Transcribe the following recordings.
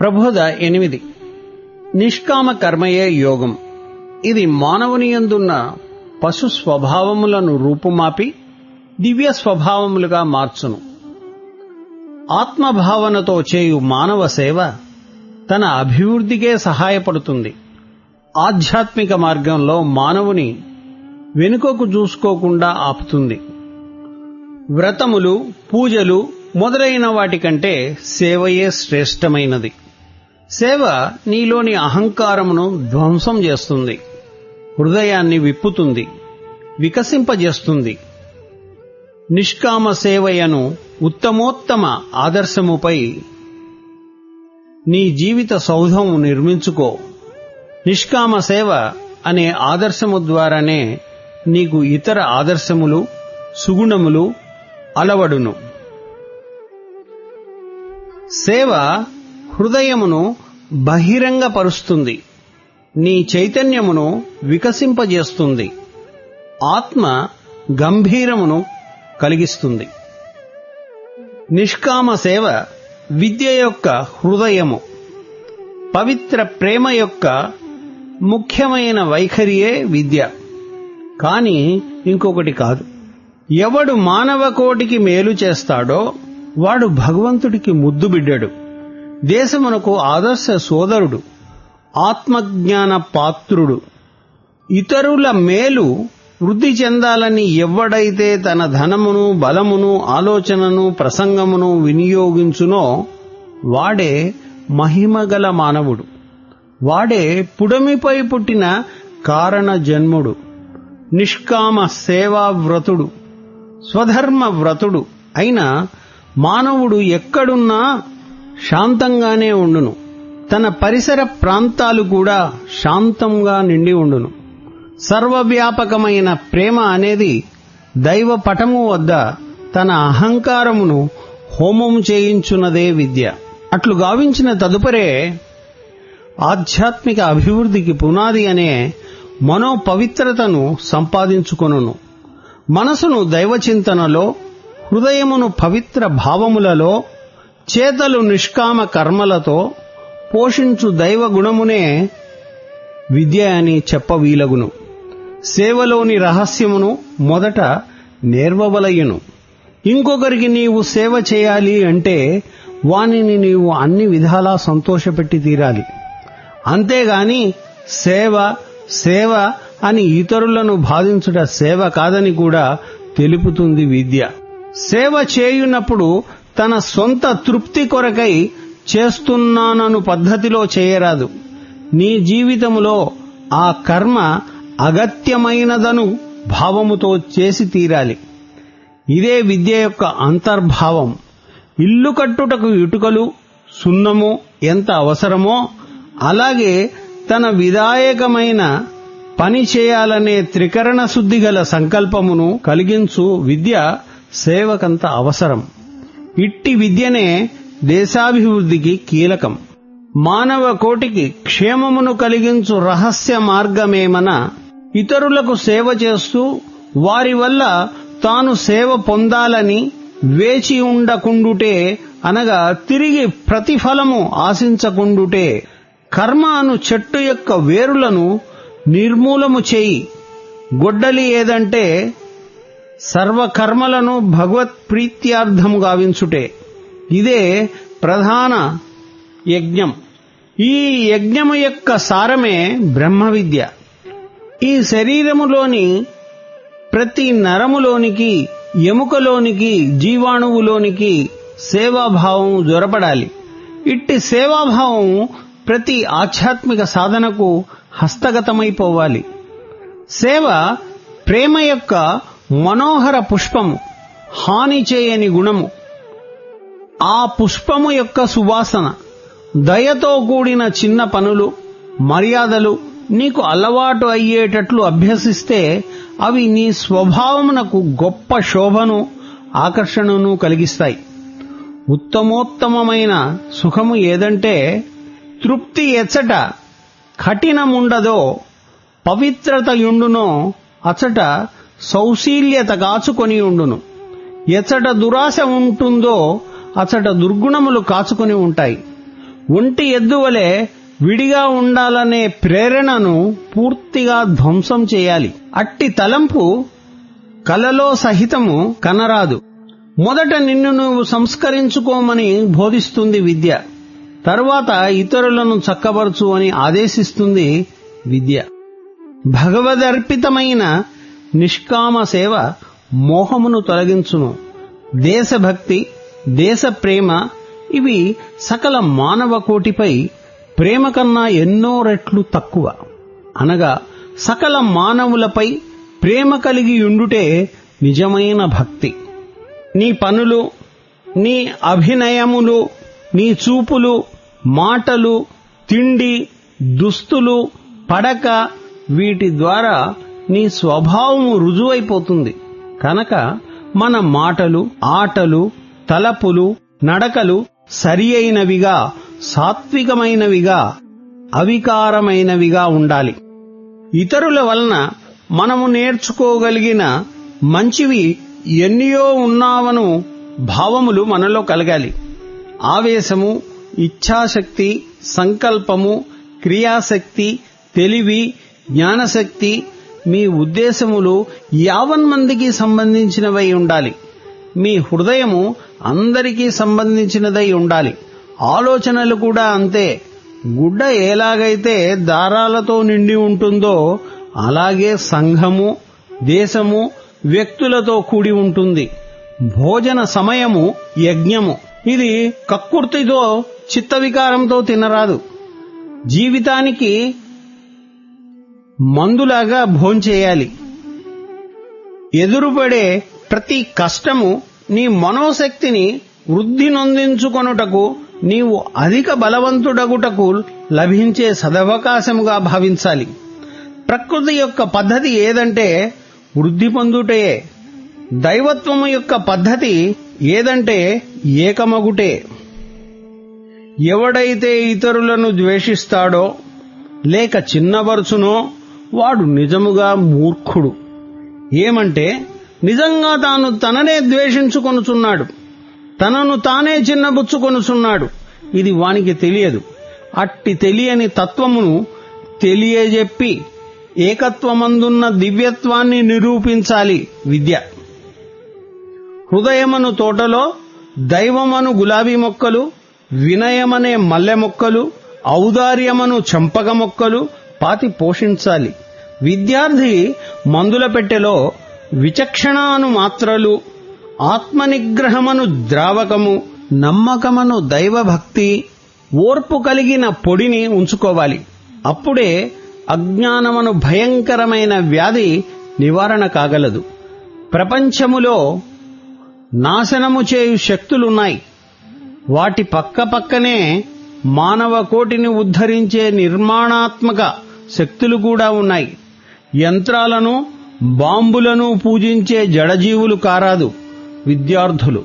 ప్రబోధ ఎనిమిది. నిష్కామ కర్మయే యోగం. ఇది మానవుని యందున్న పశు స్వభావములను రూపుమాపి దివ్య స్వభావములుగా మార్చును. ఆత్మభావనతో చేయు మానవ సేవ తన అభివృద్ధికే సహాయపడుతుంది. ఆధ్యాత్మిక మార్గంలో మానవుని వెనుకకు చూసుకోకుండా ఆపుతుంది. వ్రతములు పూజలు మొదలైన వాటికంటే సేవయే శ్రేష్టమైనది. సేవ నీలోని అహంకారమును ధ్వంసం చేస్తుంది. హృదయాన్ని విప్పుతుంది. వికసింపజేస్తుంది. నిష్కామ సేవయను ఉత్తమోత్తమ ఆదర్శముపై నీ జీవిత సౌధము నిర్మించుకో. నిష్కామ సేవ అనే ఆదర్శము ద్వారానే నీకు ఇతర ఆదర్శములు సుగుణములు అలవడును. సేవ హృదయమును బహిరంగపరుస్తుంది. నీ చైతన్యమును వికసింపజేస్తుంది. ఆత్మ గంభీరమును కలిగిస్తుంది. నిష్కామ సేవ విద్య యొక్క హృదయము. పవిత్ర ప్రేమ యొక్క ముఖ్యమైన వైఖరియే విద్య. కాని ఇంకొకటి కాదు. ఎవడు మానవ కోటికి మేలు చేస్తాడో వాడు భగవంతుడికి ముద్దు బిడ్డడు. దేశమునకు ఆదర్శ సోదరుడు ఆత్మజ్ఞాన పాత్రుడు. ఇతరుల మేలు వృద్ధి చెందాలని ఎవడైతే తన ధనమును బలమును ఆలోచనను ప్రసంగమును వినియోగించునో వాడే మహిమగల మానవుడు. వాడే పుడమిపై పుట్టిన కారణ జన్ముడు. నిష్కామ సేవావ్రతుడు స్వధర్మ వ్రతుడు అయిన మానవుడు ఎక్కడున్నా శాంతంగానే ఉండును. తన పరిసర ప్రాంతాలు కూడా శాంతంగా నిండి ఉండును. సర్వవ్యాపకమైన ప్రేమ అనేది దైవ పటము వద్ద తన అహంకారమును హోమం చేయించున్నదే విద్య. అట్లు గావించిన తదుపరే ఆధ్యాత్మిక అభివృద్ధికి పునాది అనే మనోపవిత్రతను సంపాదించుకొనును. మనసును దైవచింతనలో హృదయమును పవిత్ర భావములలో చేతలు నిష్కామ కర్మలతో పోషించు దైవ గుణమునే విద్య అని చెప్పవీలగును. సేవలోని రహస్యమును మొదట నేర్వవలయును. ఇంకొకరికి నీవు సేవ చేయాలి అంటే వానిని నీవు అన్ని విధాలా సంతోషపెట్టి తీరాలి. అంతేగాని సేవ సేవ అని ఇతరులను బాధించుట సేవ కాదని కూడా తెలుపుతుంది విద్య. సేవ చేయునప్పుడు తన సొంత తృప్తి కొరకై చేస్తున్నానను పద్ధతిలో చేయరాదు. నీ జీవితములో ఆ కర్మ అగత్యమైనదను భావముతో చేసి తీరాలి. ఇదే విద్య యొక్క అంతర్భావం. ఇల్లు కట్టుటకు ఇటుకలు సున్నము ఎంత అవసరమో అలాగే తన విధాయకమైన పని చేయాలనే త్రికరణ శుద్ధి గల సంకల్పమును కలిగించు విద్య సేవకంత అవసరం. ఇట్టి విద్యనే దేశాభివృద్ధికి కీలకం. మానవ కోటికి క్షేమమును కలిగించు రహస్య మార్గమేమన ఇతరులకు సేవ చేస్తూ వారి వల్ల తాను సేవ పొందాలని వేచి ఉండకుండుటే అనగా తిరిగి ప్రతిఫలము ఆశించకుండుటే కర్మ అను చెట్టు యొక్క వేరులను నిర్మూలము చేయి. గొడ్డలి ఏదంటే సర్వకర్మలను భగవత్ ప్రీత్యార్థము గావించుటే. ఇదే ప్రధాన యజ్ఞం. ఈ యజ్ఞము యొక్క సారమే బ్రహ్మ విద్య. ఈ శరీరములోని ప్రతి నరములోనికి ఎముకలోనికి జీవాణువులోనికి సేవాభావం జొరపడాలి. ఇట్టి సేవాభావం ప్రతి ఆధ్యాత్మిక సాధనకు హస్తగతమైపోవాలి. సేవ ప్రేమ యొక్క మనోహర పుష్పము హాని చేయని గుణము. ఆ పుష్పము యొక్క సువాసన దయతో కూడిన చిన్న పనులు మర్యాదలు నీకు అలవాటు అయ్యేటట్లు అభ్యసిస్తే అవి నీ స్వభావమునకు గొప్ప శోభను ఆకర్షణను కలిగిస్తాయి. ఉత్తమోత్తమమైన సుఖము ఏదంటే తృప్తి ఎచ్చట కఠినముండదో పవిత్రత యుండునో అచట సౌశీల్యత కాచుకొని ఉండును. ఎచ్చట దురాశ ఉంటుందో అచట దుర్గుణములు కాచుకొని ఉంటాయి. ఒంటి ఎద్దువలే విడిగా ఉండాలనే ప్రేరణను పూర్తిగా ధ్వంసం చేయాలి. అట్టి తలంపు కలలో సహితము కనరాదు. మొదట నిన్ను నువ్వు సంస్కరించుకోమని బోధిస్తుంది విద్య. తరువాత ఇతరులను చక్కబరచు అని ఆదేశిస్తుంది విద్య. భగవదర్పితమైన నిష్కామ సేవ మోహమును తొలగించును. దేశభక్తి దేశ ప్రేమ ఇవి సకల మానవ కోటిపై ప్రేమ కన్నా ఎన్నో రెట్లు తక్కువ. అనగా సకల మానవులపై ప్రేమ కలిగి ఉండుటే నిజమైన భక్తి. నీ పనులు నీ అభినయములు నీ చూపులు మాటలు తిండి దుస్తులు పడక వీటి ద్వారా నీ స్వభావము రుజువైపోతుంది. కనుక మన మాటలు ఆటలు తలపులు నడకలు సరి అయినవిగా సాత్వికమైనవిగా అవికారమైనవిగా ఉండాలి. ఇతరుల వలన మనము నేర్చుకోగలిగిన మంచివి ఎన్నియో ఉన్నావను భావములు మనలో కలగాలి. ఆవేశము ఇచ్ఛాశక్తి సంకల్పము క్రియాశక్తి తెలివి జ్ఞానశక్తి మీ ఉద్దేశములు యావన్మందికి సంబంధించినవై ఉండాలి. మీ హృదయము అందరికీ సంబంధించినదై ఉండాలి. ఆలోచనలు కూడా అంతే. గుడ్డ ఎలాగైతే దారాలతో నిండి ఉంటుందో అలాగే సంఘము దేశము వ్యక్తులతో కూడి ఉంటుంది. భోజన సమయము యజ్ఞము. ఇది కక్కుర్తితో చిత్తవికారంతో తినరాదు. జీవితానికి మందులాగా భోంచేయాలి ఎదురుపడే ప్రతి కష్టము నీ మనోశక్తిని వృద్ధి నొందించుకొనుటకు నీవు అధిక బలవంతుడగుటకు లభించే సదవకాశముగా భావించాలి. ప్రకృతి యొక్క పద్ధతి ఏదంటే వృద్ధి పొందుటే దైవత్వము యొక్క పద్ధతి ఏదంటే ఏకమగుటే. ఎవడైతే ఇతరులను ద్వేషిస్తాడో లేక చిన్నబరుచునో వాడు నిజముగా మూర్ఖుడు. ఏమంటే నిజంగా తాను తననే ద్వేషించుకొనుచున్నాడు. తనను తానే చిన్నబుచ్చుకొనుచున్నాడు. ఇది వానికి తెలియదు. అట్టి తెలియని తత్వమును తెలియజెప్పి ఏకత్వమందున్న దివ్యత్వాన్ని నిరూపించాలి విద్య. హృదయమను తోటలో దైవమను గులాబీ మొక్కలు వినయమనే మల్లె మొక్కలు ఔదార్యమను చంపక మొక్కలు పాతి పోషించాలి. విద్యార్థి మందుల పెట్టెలో విచక్షణాను మాత్రలు ఆత్మనిగ్రహమను ద్రావకము నమ్మకమను దైవభక్తి ఓర్పు కలిగిన పొడిని ఉంచుకోవాలి. అప్పుడే అజ్ఞానమను భయంకరమైన వ్యాధి నివారణ కాగలదు. ప్రపంచములో నాశనము చేయు శక్తులున్నాయి. వాటి పక్కపక్కనే మానవ కోటిని ఉద్ధరించే నిర్మాణాత్మక శక్తులు కూడా ఉన్నాయి. యంత్రాలను బాంబులను పూజించే జడజీవులు కారాదు విద్యార్థులు.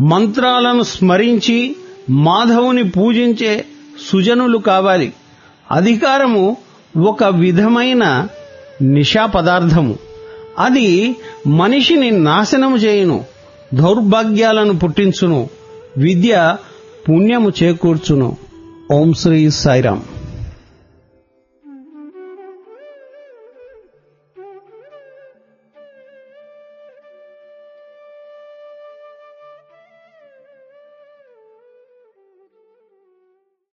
మంత్రాలను స్మరించి మాధవుని పూజించే సుజనులు కావాలి. అధికారము ఒక విధమైన నిషా పదార్థము. అది మనిషిని నాశనము చేయును దౌర్భాగ్యాలను పుట్టించును విద్య పుణ్యము చేకూర్చును. ఓం శ్రీ సాయిరాం